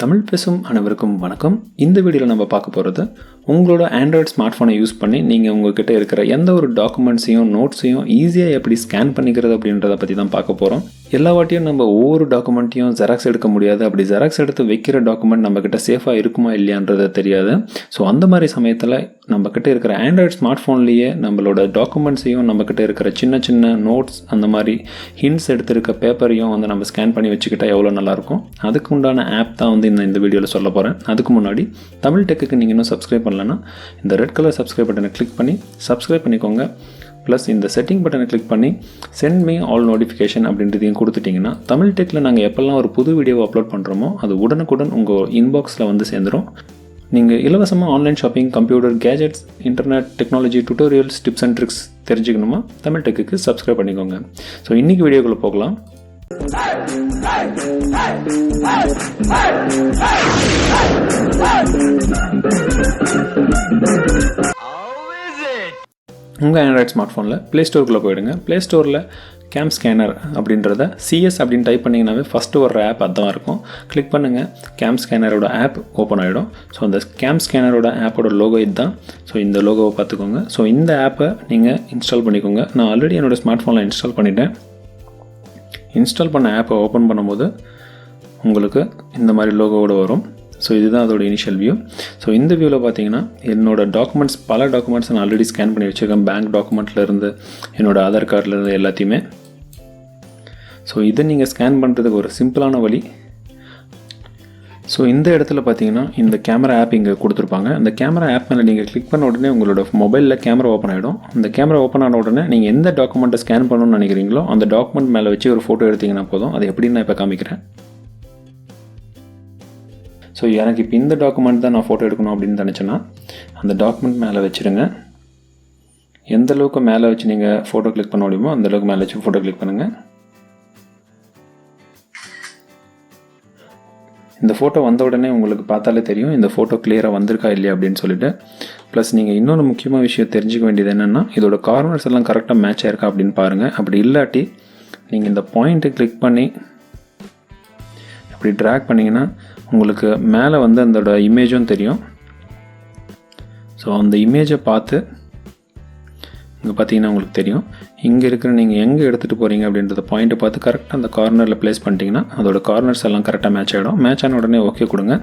தமிழ் பேசும் அனைவருக்கும் வணக்கம். இந்த வீடியோவில் நம்ம பார்க்க போகிறது உங்களோட ஆண்ட்ராய்ட் ஸ்மார்ட் ஃபோனை யூஸ் பண்ணி நீங்கள் உங்ககிட்ட இருக்கிற எந்த ஒரு டாக்குமெண்ட்ஸையும் நோட்ஸையும் ஈஸியாக எப்படி ஸ்கேன் பண்ணிக்கிறது அப்படின்றத பற்றி தான் பார்க்க போகிறோம் எல்லா வாட்டியும் நம்ம ஒவ்வொரு டாக்குமெண்ட்டையும் ஜெராக்ஸ் எடுக்க முடியாது. அப்படி ஜெராக்ஸ் எடுத்து வைக்கிற டாக்குமெண்ட் நம்மக்கிட்ட சேஃபாக இருக்குமா இல்லையான்றது தெரியாது. ஸோ அந்த மாதிரி சமயத்தில் நம்மக்கிட்ட இருக்கிற ஆண்ட்ராய்ட் ஸ்மார்ட் ஃபோன்லேயே நம்மளோட டாக்குமெண்ட்ஸையும் நம்மக்கிட்ட இருக்கிற சின்ன சின்ன நோட்ஸ் அந்த மாதிரி ஹிண்ட்ஸ் எடுத்திருக்க பேப்பரையும் வந்து நம்ம ஸ்கேன் பண்ணி வச்சுக்கிட்டால் எவ்வளோ நல்லாயிருக்கும். அதுக்கு உண்டான ஆப் தான் வந்து இந்த இந்த வீடியோவில் சொல்ல போகிறேன் அதுக்கு முன்னாடி தமிழ் டெக்குக்கு நீங்கள் இன்னும் சப்ஸ்கிரைப் பண்ணலன்னா இந்த ரெட் கலர் சப்ஸ்கிரைப் பட்டனை கிளிக் பண்ணி சப்ஸ்கிரைப் பண்ணிக்கோங்க. ப்ளஸ் இந்த செட்டிங் பட்டனை கிளிக் பண்ணி சென்ட் மீ ஆல் நோட்டிஃபிகேஷன் அப்படின்றதையும் கொடுத்துட்டிங்கன்னா தமிழ் டெக்கில் நாங்கள் எப்போல்லாம் ஒரு புது வீடியோ அப்லோட் பண்ணுறோமோ அது உடனுக்குடன் உங்கள் இன்பாக்ஸில் வந்து சேர்ந்துடும் நீங்கள் இலவசமாக online shopping computer gadgets internet technology tutorials tips and tricks தெரிஞ்சுக்கணுமா? தமிழ் டெக்குக்கு சப்ஸ்கிரைப் பண்ணிக்கோங்க. ஸோ இன்றைக்கி வீடியோக்குள்ளே போகலாம். உங்கள் ஆண்ட்ராய்ட் ஸ்மார்ட் ஃபோனில் ப்ளே ஸ்டோருக்குள்ளே போயிடுங்க. ப்ளே ஸ்டோரில் கேம் ஸ்கேனர் அப்படின்றத சிஎஸ் அப்படின்னு டைப் பண்ணிங்கனாவே ஃபஸ்ட்டு வர்ற ஆப் அதுதான் இருக்கும். கிளிக் பண்ணுங்கள் கேம் ஸ்கேனரோட ஆப் ஓப்பன் ஆகிடும் ஸோ அந்த கேம் ஸ்கேனரோட ஆப்போட லோகோ இதுதான். ஸோ இந்த லோகோவை பார்த்துக்கோங்க. ஸோ இந்த ஆப்பை நீங்கள் இன்ஸ்டால் பண்ணிக்கோங்க. நான் ஆல்ரெடி என்னோடய ஸ்மார்ட் ஃபோனில் இன்ஸ்டால் பண்ணிட்டேன். இன்ஸ்டால் பண்ண ஆப்பை ஓப்பன் பண்ணும்போது உங்களுக்கு இந்த மாதிரி லோகோவோட வரும். ஸோ இதுதான் அதோட இனிஷியல் வியூ ஸோ இந்த வியூவில் பார்த்தீங்கன்னா என்னோட டாக்குமெண்ட்ஸ் பல டாக்குமெண்ட்ஸ் நான் ஆல்ரெடி ஸ்கேன் பண்ணி வச்சுருக்கேன். பேங்க் டாக்குமெண்ட்லேருந்து என்னோட ஆதார் கார்டிலேருந்து எல்லாத்தையுமே. ஸோ இதை நீங்கள் ஸ்கேன் பண்ணுறதுக்கு ஒரு சிம்பிளான வழி ஸோ இந்த இடத்துல பார்த்தீங்கன்னா இந்த கேமரா ஆப் இங்கே கொடுத்துருப்பாங்க. அந்த கேமரா ஆப் மேலே நீங்கள் கிளிக் பண்ண உடனே உங்களோட மொபைலில் கேமரா ஓப்பன் ஆகிடும் அந்த கேமரா ஓப்பன் ஆன உடனே நீங்கள் எந்த டாக்குமெண்ட்டை ஸ்கேன் பண்ணணும்னு நினைக்கிறீங்களோ அந்த டாக்குமெண்ட் மேலே வச்சு ஒரு ஃபோட்டோ எடுத்திங்கன்னா போதும். அது எப்படின்னு நான் இப்போ காமிக்கிறேன். ஸோ எனக்கு இப்போ இந்த டாக்குமெண்ட் தான் நான் ஃபோட்டோ எடுக்கணும் அப்படின்னு நினச்சேன்னா அந்த டாக்குமெண்ட் மேலே வச்சுருங்க. எந்த அளவுக்கு மேலே வச்சு நீங்கள் ஃபோட்டோ கிளிக் பண்ண முடியுமோ அந்த அளவுக்கு மேலே வச்சு ஃபோட்டோ கிளிக் பண்ணுங்கள் இந்த ஃபோட்டோ வந்த உடனே உங்களுக்கு பார்த்தாலே தெரியும் இந்த ஃபோட்டோ கிளியராக வந்திருக்கா இல்லையா அப்படின்னு சொல்லிட்டு. ப்ளஸ் நீங்கள் இன்னொன்று முக்கியமான விஷயம் தெரிஞ்சுக்க வேண்டியது என்னென்னா இதோட கார்னர்ஸ் எல்லாம் கரெக்டாக மேட்ச் ஆயிருக்கா அப்படின்னு பாருங்கள் அப்படி இல்லாட்டி நீங்கள் இந்த பாயிண்ட்டை கிளிக் பண்ணி அப்படி ட்ராக் பண்ணிங்கன்னா உங்களுக்கு மேலே வந்து அதோட இமேஜும் தெரியும். ஸோ அந்த இமேஜை பார்த்து இங்கே பார்த்தீங்கன்னா உங்களுக்கு தெரியும். இங்கே இருக்கிற நீங்கள் எங்கே எடுத்துகிட்டு போகிறீங்க அப்படின்றத பாயிண்ட்டை பார்த்து கரெக்டாக அந்த கார்னரில் ப்ளேஸ் பண்ணிட்டீங்கன்னா அதோட கார்னர்ஸ் எல்லாம் கரெக்டாக மேட்ச் ஆகிடும் மேட்ச் ஆன உடனே ஓகே கொடுங்க.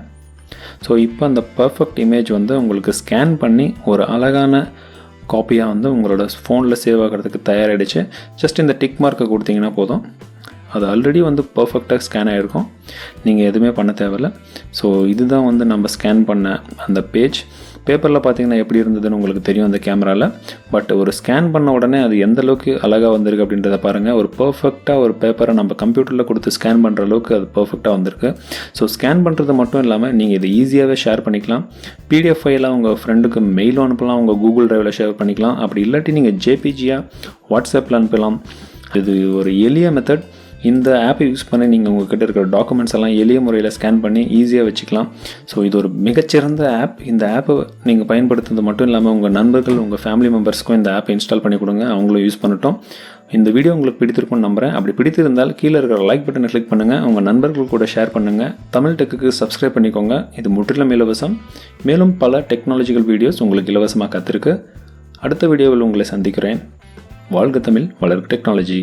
ஸோ இப்போ அந்த பர்ஃபெக்ட் இமேஜ் வந்து உங்களுக்கு ஸ்கேன் பண்ணி ஒரு அழகான காப்பியாக வந்து உங்களோட ஃபோனில் சேவ் ஆகிறதுக்கு தயாராகிடுச்சு ஜஸ்ட் இந்த டிக் மார்க்கை கொடுத்தீங்கன்னா போதும். அது ஆல்ரெடி வந்து பர்ஃபெக்டாக ஸ்கேன் ஆகிருக்கும் நீங்கள் எதுவுமே பண்ண தேவையில்ல. ஸோ இதுதான் வந்து நம்ம ஸ்கேன் பண்ண அந்த பேஜ் பேப்பரில் பார்த்தீங்கன்னா எப்படி இருந்ததுன்னு உங்களுக்கு தெரியும் அந்த கேமராவில் பட் ஒரு ஸ்கேன் பண்ண உடனே அது எந்த அளவுக்கு அழகாக வந்திருக்கு அப்படின்றத பாருங்கள் ஒரு பர்ஃபெக்டாக ஒரு பேப்பரை நம்ம கம்ப்யூட்டரில் கொடுத்து ஸ்கேன் பண்ணுற அளவுக்கு அது பர்ஃபெக்டாக வந்திருக்கு. ஸோ ஸ்கேன் பண்ணுறது மட்டும் இல்லாமல் நீங்கள் இதை ஈஸியாகவே ஷேர் பண்ணிக்கலாம். பிடிஎஃப் ஃபைலாக உங்கள் ஃப்ரெண்டுக்கு மெயிலும் அனுப்பலாம். உங்கள் கூகுள் ட்ரைவில் ஷேர் பண்ணிக்கலாம். அப்படி இல்லாட்டி நீங்கள் ஜேபிஜியாக வாட்ஸ்அப்பில் அனுப்பலாம். இது ஒரு எளிய மெத்தட் இந்த ஆப்பை யூஸ் பண்ணி நீங்கள் உங்கள்கிட்ட இருக்கிற டாக்குமெண்ட்ஸ் எல்லாம் எளிய முறையில் ஸ்கேன் பண்ணி ஈஸியாக வச்சுக்கலாம். ஸோ இது ஒரு மிகச்சிறந்த ஆப் இந்த ஆப்பை நீங்கள் பயன்படுத்துறது மட்டும் இல்லாமல் உங்கள் நண்பர்கள் உங்கள் ஃபேமிலி மெம்பர்ஸ்க்கும் இந்த ஆப்பை இன்ஸ்டால் பண்ணி கொடுங்க. அவங்களும் யூஸ் பண்ணட்டும். இந்த வீடியோ உங்களுக்கு பிடித்திருக்கும்னு நம்புறேன். அப்படி பிடித்திருந்தால் கீழே இருக்கிற லைக் பட்டனை கிளிக் பண்ணுங்கள் உங்கள் நண்பர்கள் கூட ஷேர் பண்ணுங்கள் தமிழ் டெக்குக்கு சப்ஸ்கிரைப் பண்ணிக்கோங்க. இது முற்றிலும் இலவசம். மேலும் பல டெக்னாலஜிக்கல் வீடியோஸ் உங்களுக்கு இலவசமாக கற்றுருக்கு அடுத்த வீடியோவில் உங்களை சந்திக்கிறேன். வாழ்க தமிழ் வளர்க்கு டெக்னாலஜி